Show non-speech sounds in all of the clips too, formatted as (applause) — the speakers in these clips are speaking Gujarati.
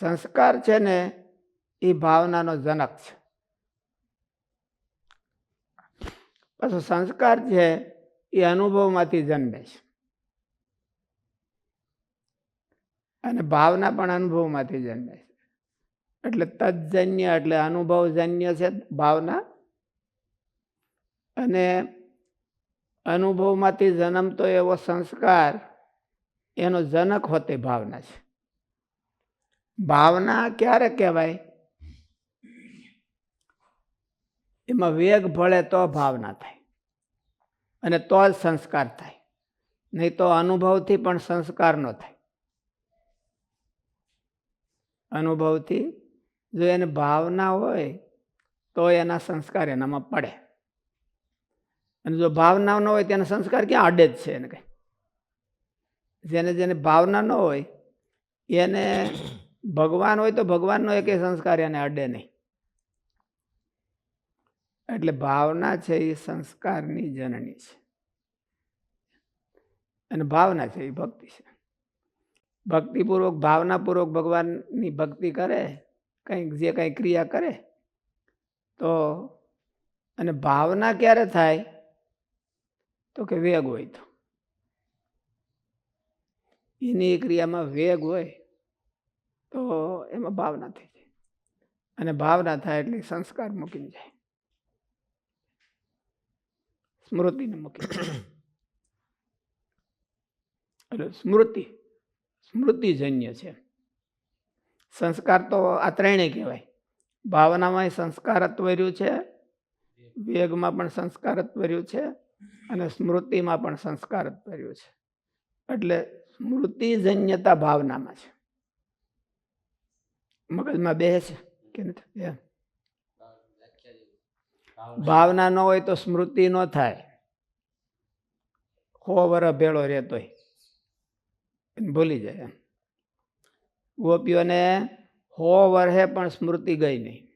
સંસ્કાર છે ને, એ ભાવનાનો જનક છે. પાછો સંસ્કાર છે, એ અનુભવમાંથી જન્મે છે. અને ભાવના પણ અનુભવમાંથી જન્મે છે. એટલે તજન્ય એટલે અનુભવજન્ય છે ભાવના. અને અનુભવમાંથી જન્મતો એવો સંસ્કાર, એનો જનક હોતી ભાવના છે. ભાવના ક્યારે કહેવાય? એમાં વેગ ભળે તો ભાવના થાય અને તો જ સંસ્કાર થાય. નહીં તો અનુભવથી પણ સંસ્કાર ન થાય. અનુભવથી જો એને ભાવના હોય તો એના સંસ્કાર એનામાં પડે. અને જો ભાવના ન હોય તેના સંસ્કાર ક્યાં અડે જ છે એને કંઈ. જેને જેને ભાવના ન હોય એને ભગવાન હોય તો ભગવાનનો એક સંસ્કાર એને અડે નહીં. એટલે ભાવના છે એ સંસ્કારની જનની છે. અને ભાવના છે એ ભક્તિ છે. ભક્તિપૂર્વક, ભાવનાપૂર્વક ભગવાનની ભક્તિ કરે, કંઈક જે કંઈ ક્રિયા કરે, તો અને ભાવના ક્યારે થાય? તો કે વેગ હોય તો. એની ક્રિયામાં વેગ હોય તો એમાં ભાવના થઈ જાય. અને ભાવના થાય એટલે સંસ્કાર મૂકીને જાય. સ્મૃતિને મૂકી. એટલે સ્મૃતિ, સ્મૃતિજન્ય છે. સંસ્કાર તો આ ત્રણેય કહેવાય. ભાવનામાં સંસ્કારત્વ રહ્યું છે, વેગમાં પણ સંસ્કારત્વ રહ્યું છે અને સ્મૃતિમાં પણ સંસ્કારત્વ રહ્યું છે. એટલે સ્મૃતિજન્યતા ભાવનામાં છે. મગજમાં બેસે. છે કે નથી એમ. ભાવના. ન હોય તો સ્મૃતિ ન થાય. હો વર ભેળો રહેતોય. એને ભૂલી જાય એમ. ગોપીઓને હો વર્ષે પણ સ્મૃતિ ગઈ નહીં.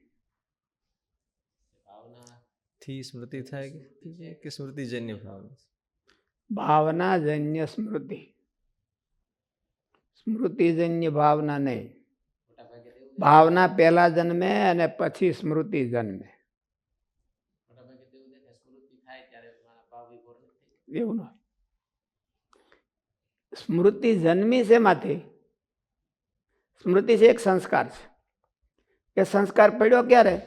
થી સ્મૃતિ થાય કે- કે સ્મૃતિજન્ય ભાવના? ભાવનાજન્ય સ્મૃતિ. સ્મૃતિજન્ય ભાવના નહીં. ભાવના પહેલા જન્મે અને પછી સ્મૃતિ જન્મે. એવું સ્મૃતિ જન્મી છે માંથી સ્મૃતિ છે એક સંસ્કાર છે. એ સંસ્કાર પડ્યો ક્યારે?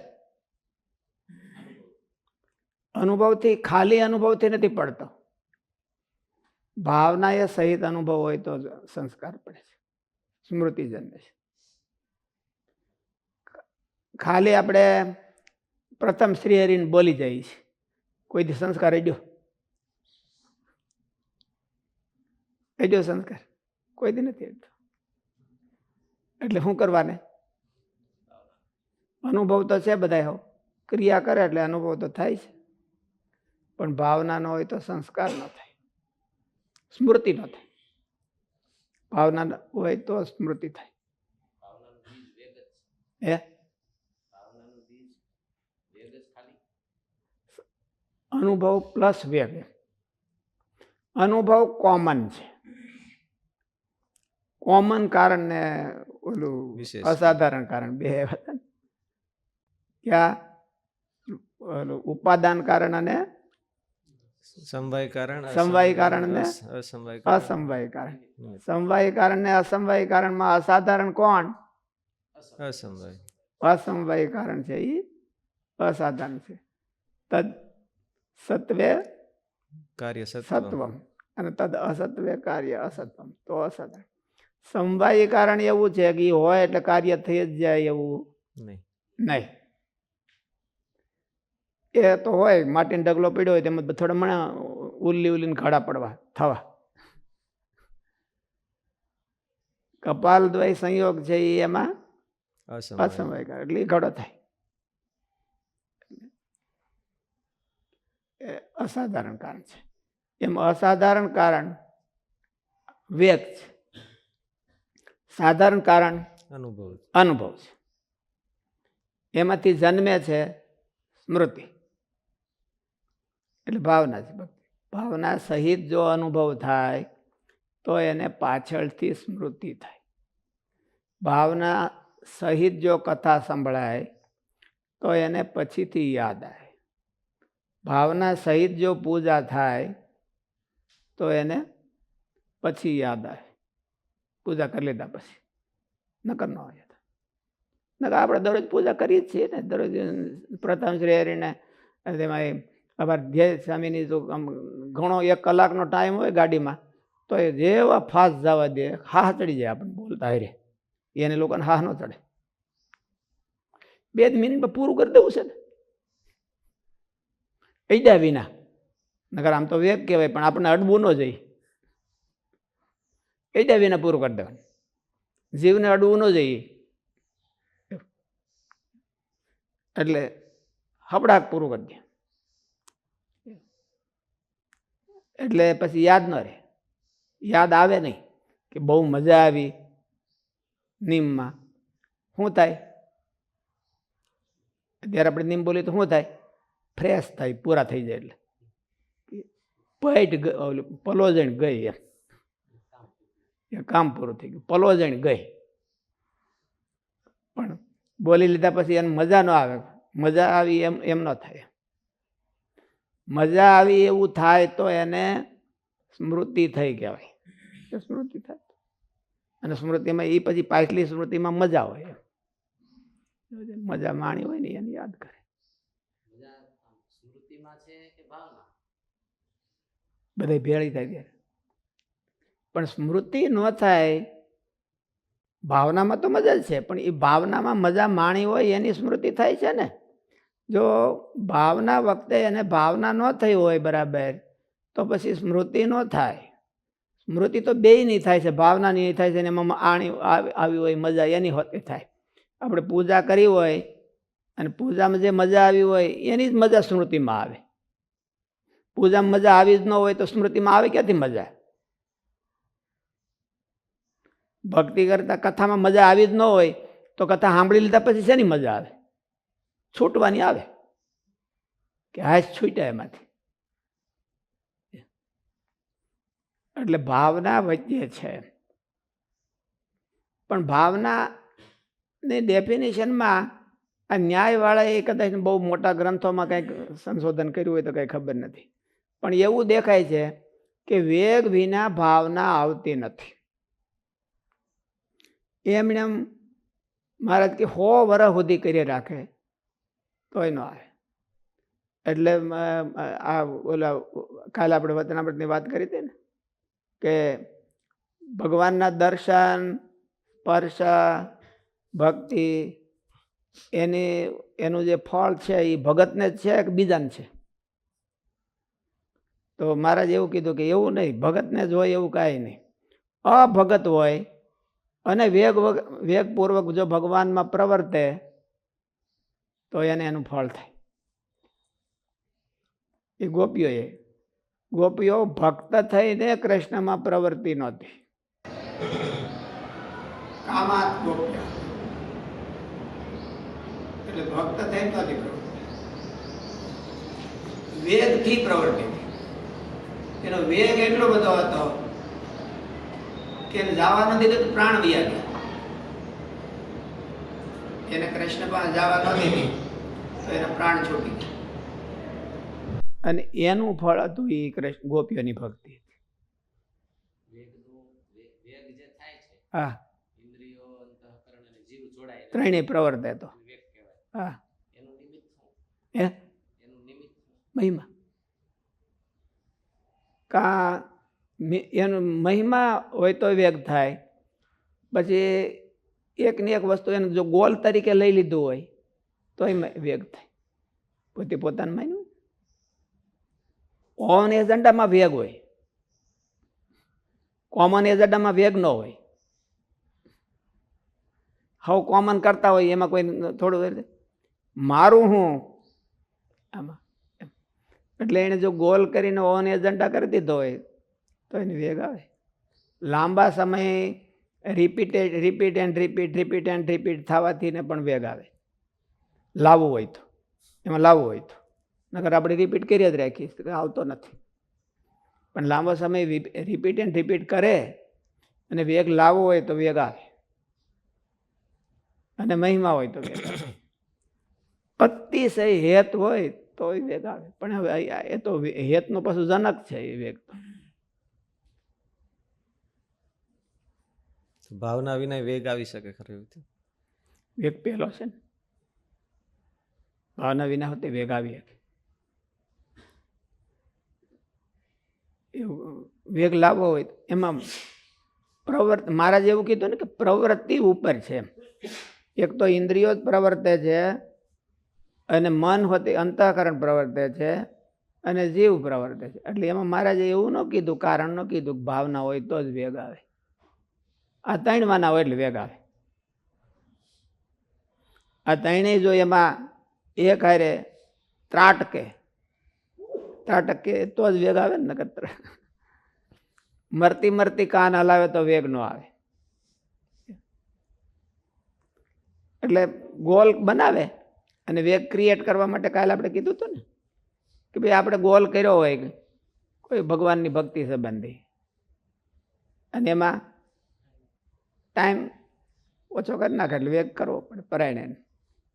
અનુભવથી ખાલી અનુભવથી નથી પડતો. ભાવના એ સહિત અનુભવ હોય તો સંસ્કાર પડે છે. સ્મૃતિ જન્મે છે. ખાલી આપણે પ્રથમ શ્રીહરિને બોલી જઈએ છીએ કોઈ દી સંસ્કાર અડ્યો અડ્યો સંસ્કાર? કોઈ દી નથી અડતો એટલે શું કરવાને? અનુભવ તો છે બધા હો. ક્રિયા કરે એટલે અનુભવ તો થાય છે. પણ ભાવના ન હોય તો સંસ્કાર ન થાય. સ્મૃતિ ન થાય. ભાવના હોય તો સ્મૃતિ થાય. હે? અનુભવ પ્લસ વેગ. અનુભવ કોમન છે. કોમન કારણ ને ઓલું અસાધારણ કારણ બે ક્યાં? ઓલું ઉપાદાન કારણ અને સમવાય કારણ સમવાય કારણ ને અસ- અસમવાય કારણ. સમવાય કારણ. ને અસમવાય કારણમાં અસાધારણ કોણ? અસમવાય. અસમવાય કારણ છે એ અસાધારણ છે. તદ સત્વે કાર્ય સત્વમ અને તદ અસત્વે કાર્ય અસત્વમ તો અસત સમવાય કારણ એવું છે કે હોય એટલે કાર્ય થઈ જ જાય એવું નહીં નહીં એ તો હોય માટીનો ઢગલો પડ્યો હોય તેમાં થોડા મણા ઉલ્લી ઉલ્લીને ખડા પડવા થવા કપાલ દ્વય સંયોગ છે એમાં અસમય કારણ એટલે ઘડો થાય। એ અસાધારણ કારણ છે. એમ અસાધારણ કારણ વેગ છે. સાધારણ કારણ અનુભવ અનુભવ છે. એમાંથી જન્મે છે સ્મૃતિ. એટલે ભાવના છે ભક્તિ. ભાવના સહિત જો અનુભવ થાય તો એને પાછળથી સ્મૃતિ થાય. ભાવના સહિત જો કથા સંભળાય તો એને પછીથી યાદ આવે. ભાવના સહિત જો પૂજા થાય, તો એને પછી યાદ આવે. પૂજા કરી લીધા પછી. નકર ન યાદ નકર આપણે દરરોજ પૂજા કરીએ જ છીએ ને. દરરોજ પ્રથમ શ્રી હરીને તેમાં અમારે ધ્યેય સ્વામીની જો આમ ઘણો એક કલાકનો ટાઈમ હોય ગાડીમાં, તો એ જેવા ફાસ્ટ જવા દે હા ચડી જાય આપણને બોલતા હારે. એને લોકોને હા ન ચડે. બે જ મિનિટમાં પૂરું કરી દેવું છે ને. પૈદા વિના. નગર આમ તો વેગ કહેવાય, પણ આપણને અડવું ન જોઈએ. પૈદા વિના પૂરું કરી દેવાનું. જીવને અડવું ન જોઈએ. એટલે હબડાક પૂરું કરી દે. એટલે પછી યાદ ન રહે. યાદ આવે નહીં કે બહુ મજા આવી નીમમાં. શું થાય? અત્યારે આપણે નીમ બોલીએ તો શું થાય? ફ્રેશ થાય, પૂરા થઈ જાય એટલે. પેટ પલોજણ ગઈ એમ. એ કામ પૂરું થઈ ગયું. પલોજણ ગઈ. પણ બોલી લીધા પછી એને મજા ન આવે. મજા આવી એમ એમ ન થાય. મજા આવી એવું થાય તો એને સ્મૃતિ થઈ કહેવાય. સ્મૃતિ થાય. અને સ્મૃતિમાં એ પછી પાછલી સ્મૃતિમાં મજા હોય મજા માણી હોય ને એને યાદ કરે મજા આમ સ્મૃતિમાં છે કે ભાવના બધા ભેળી થાય ત્યારે પણ સ્મૃતિ ન થાય, ભાવનામાં તો મજા જ છે, પણ એ ભાવનામાં મજા માણી હોય એની સ્મૃતિ થાય છે ને. જો ભાવના વખતે એને ભાવના ન થઈ હોય બરાબર, તો પછી સ્મૃતિ ન થાય. સ્મૃતિ તો બેયની થાય છે, ભાવનાની થાય છે, અને એમાં આણી આવી હોય, મજા એની હોતી થાય. આપણે પૂજા કરી હોય, અને પૂજામાં જે મજા આવી હોય, એની જ મજા સ્મૃતિમાં આવે. પૂજામાં મજા આવી જ ન હોય તો સ્મૃતિમાં આવે ક્યાંથી મજા? ભક્તિ કરતા કથામાં મજા આવી જ ન હોય તો કથા સાંભળી લીધા પછી શેની મજા આવે? છૂટવાની આવે. કે હાશ છૂટ્યા એમાંથી. એટલે ભાવના વચ્ચે છે. પણ ભાવના ની ડેફિનેશનમાં આ ન્યાયવાળાએ કદાચ બહુ મોટા ગ્રંથોમાં કંઈક સંશોધન કર્યું હોય તો કંઈ ખબર નથી. પણ એવું દેખાય છે કે વેગ વિના ભાવના આવતી નથી. એમણે એમ મહારાજ કે સો વર્ષ સુધી કરી રાખે. તોય ન આવે. એટલે આ ઓલા કાલે આપણે વતનામૃતની વાત કરી હતી ને, કે ભગવાનના દર્શન, સ્પર્શ, ભક્તિ, એની, એનું જે ફળ છે એ ભગતને જ છે કે બીજાને છે? તો મહારાજ એવું કીધું કે એવું નહીં, ભગતને જ હોય એવું કાંઈ નહીં. અભગત હોય અને વેગ વગ- વેગપૂર્વક જો ભગવાનમાં પ્રવર્તે, તો એને એનું ફળ થાય. એ ગોપીઓએ, ગોપીઓ ભક્ત થઈને કૃષ્ણમાં પ્રવૃત્તિ નહોતી. ભક્ત થઈ નહોતી પ્રવૃત્તિ વેગથી પ્રવૃત્તિ એનો વેગ એટલો બધો હતો કે એને જવા નથી દીધું પ્રાણ વયા ગયા. એને કૃષ્ણ પાસે જવા ન દીધી તો એના પ્રાણ છૂટી ગયા. અને એનું ફળ હતું એ કૃષ્ણ ગોપીઓની ભક્તિ. હા. ત્રણેય પ્રવર્તે તો. હા. મહિમા. કા એનો મહિમા હોય તો વેગ થાય. પછી એકની એક વસ્તુ એને જો ગોલ તરીકે લઈ લીધું હોય તો વેગ થાય. પોતે પોતાનું માન્યું? ઓન એજન્ડામાં વેગ હોય. કોમન એજન્ડામાં વેગ ન હોય. હવે કોમન કરતા હોય, એમાં કોઈ થોડું મારું હું? આમાં. એટલે એણે જો ગોલ કરીને ઓન એજન્ડા કરી દીધો હોય, તો એને વેગ આવે. લાંબા સમય repeated repeat and repeat repeat and repeat થવાથી ને પણ વેગ આવે. લાવવું હોય તો. એમાં લાવવું હોય તો. નકર આપણે રિપીટ કરી જ રાખીએ આવતો નથી. પણ લાંબો સમય રિપીટ એન્ડ રિપીટ કરે, અને વેગ લાવવો હોય તો વેગ આવે. અને મહિમા હોય તો વેગ આવે. (coughs) અતિશય હેત હોય તો એ વેગ આવે. પણ હવે એ તો હેતનો પાછું જનક છે એ વેગ તો. ભાવના વિના વેગ આવી શકે ખરી વેગ પહેલો છે ને. ભાવના વિના હોતે વેગ આવી શકે. વેગ લાવવો હોય એમાં પ્રવર્ત મહારાજ એવું કીધું ને કે પ્રવૃત્તિ ઉપર છે. એક તો ઇન્દ્રિયો જ પ્રવર્તે છે અને મન હોતી અંતઃકરણ પ્રવર્તે છે અને જીવ પ્રવર્તે છે. એટલે એમાં મહારાજે એવું ન કીધું, કારણ ન કીધું ભાવના હોય તો જ વેગ આવે. આ ત્રણ માના હોય એટલે વેગ આવે. આ ત્રણેય જો એમાં એક હારે ત્રાટકે ત્રાટકે તો જ વેગ આવે ને નકત્ર મરતી મરતી કાન હલાવે તો વેગ નો આવે. એટલે ગોલ બનાવે. અને વેગ ક્રિએટ કરવા માટે કાલે આપણે કીધું હતું ને કે ભાઈ આપણે ગોલ કર્યો હોય કોઈ ભગવાનની ભક્તિ સંબંધી. અને એમાં ટાઈમ ઓછો કરી નાખે એટલે વેગ કરવો પડે પરાયણે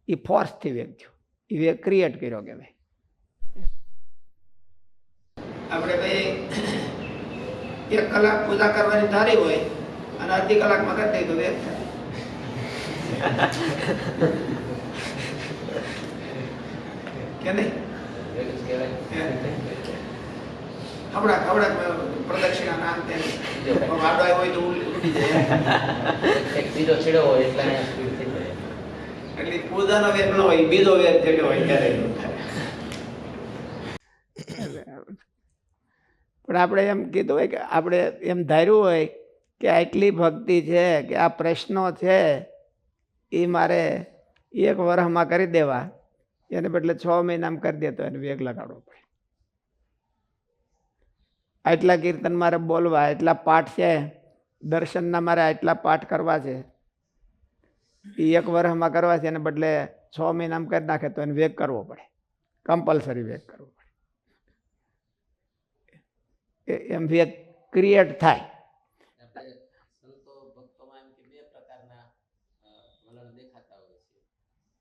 એ ફોર્સથી વેગ થયો. એ વેગ ક્રિએટ કર્યો કે ભાઈ આપણે ભાઈ એક કલાક પૂજા કરવાની ધારી હોય અને અડધી કલાકમાં કરી દઈએ તો વેગ થાય. કે નહીં? પણ આપણે એમ કીધું હોય કે આપણે એમ ધાર્યું હોય કે આટલી ભક્તિ છે કે આ પ્રશ્નો છે એ મારે એક વર્ષમાં કરી દેવા. એને બદલે છ મહિનામાં કરી દે તો એને વેગ લગાડવો પડે. આટલા કીર્તન મારે બોલવા એટલા પાઠ છે, દર્શનના મારે આટલા પાઠ કરવા છે. એ એક વર્ષમાં કરવા છે, એને બદલે છ મહિનામાં કરી નાખે તો એને વેગ કરવો પડે. કમ્પલસરી વેગ કરવો પડે. એમ વેગ ક્રિએટ થાય.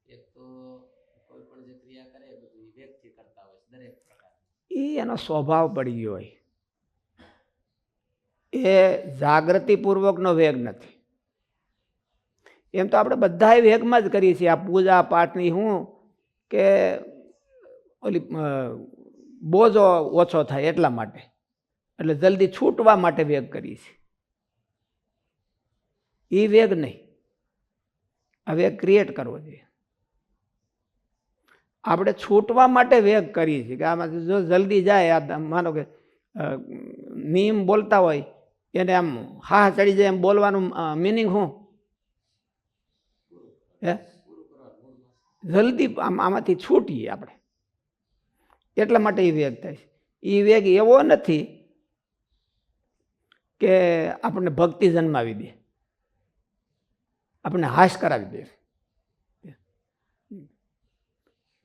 એક તો કોઈ પણ જે ક્રિયા કરે એ બધું વિવેકથી કરતા હોય છે, દરેક પ્રકારની. એ એનો સ્વભાવ પડી ગયો હોય. એ જાગૃતિપૂર્વકનો વેગ નથી. એમ તો આપણે બધા વેગમાં જ કરીએ છીએ. આ પૂજા પાઠની હું કે ઓલી બોજો ઓછો થાય એટલા માટે. એટલે જલ્દી છૂટવા માટે વેગ કરીએ છીએ. એ વેગ નહીં. આ વેગ ક્રિએટ કરવો જોઈએ. આપણે છૂટવા માટે વેગ કરીએ છીએ કે આમાં જો જલ્દી જાય, આ માનો કે નિયમ બોલતા હોય, એને આમ હા ચડી જાય એમ બોલવાનું મિનિંગ શું? હે? જલ્દી આમ આમાંથી છૂટીએ આપણે. એટલા માટે એ વેગ થાય છે. એ વેગ એવો નથી કે આપણને ભક્તિ જન્માવી દે. આપણને હાશ કરાવી દે.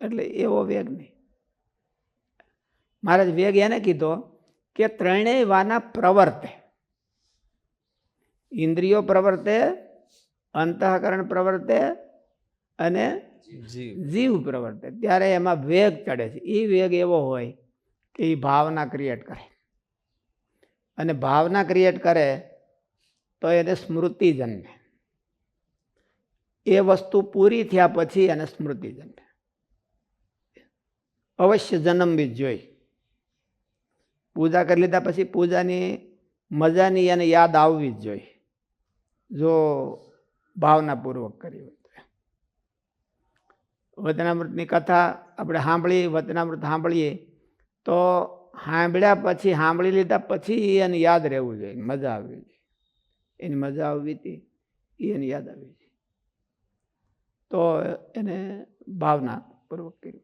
એટલે એવો વેગ નહીં. મહારાજ વેગ એને કીધો કે ત્રણેય વાના પ્રવર્તે. ઇન્દ્રિયો પ્રવર્તે, અંતઃકરણ પ્રવર્તે અને જીવ પ્રવર્તે. ત્યારે એમાં વેગ ચડે છે. એ વેગ એવો હોય કે એ ભાવના ક્રિએટ કરે. અને ભાવના ક્રિએટ કરે તો એને સ્મૃતિ જન્મે. એ વસ્તુ પૂરી થયા પછી એને સ્મૃતિ જન્મે. અવશ્ય જન્મવી જ જોઈ. પૂજા કરી લીધા પછી પૂજાની મજાની એને યાદ આવવી જ જોઈએ જો ભાવનાપૂર્વક કરી હોય તો. વચનામૃતની કથા આપણે સાંભળી, વચનામૃત સાંભળીએ તો સાંભળ્યા પછી, સાંભળી લીધા પછી એને યાદ રહેવું જોઈએ. મજા આવવી જોઈએ. એની મજા આવવી હતી, એને યાદ આવી જોઈએ. તો એને ભાવનાપૂર્વક કર્યું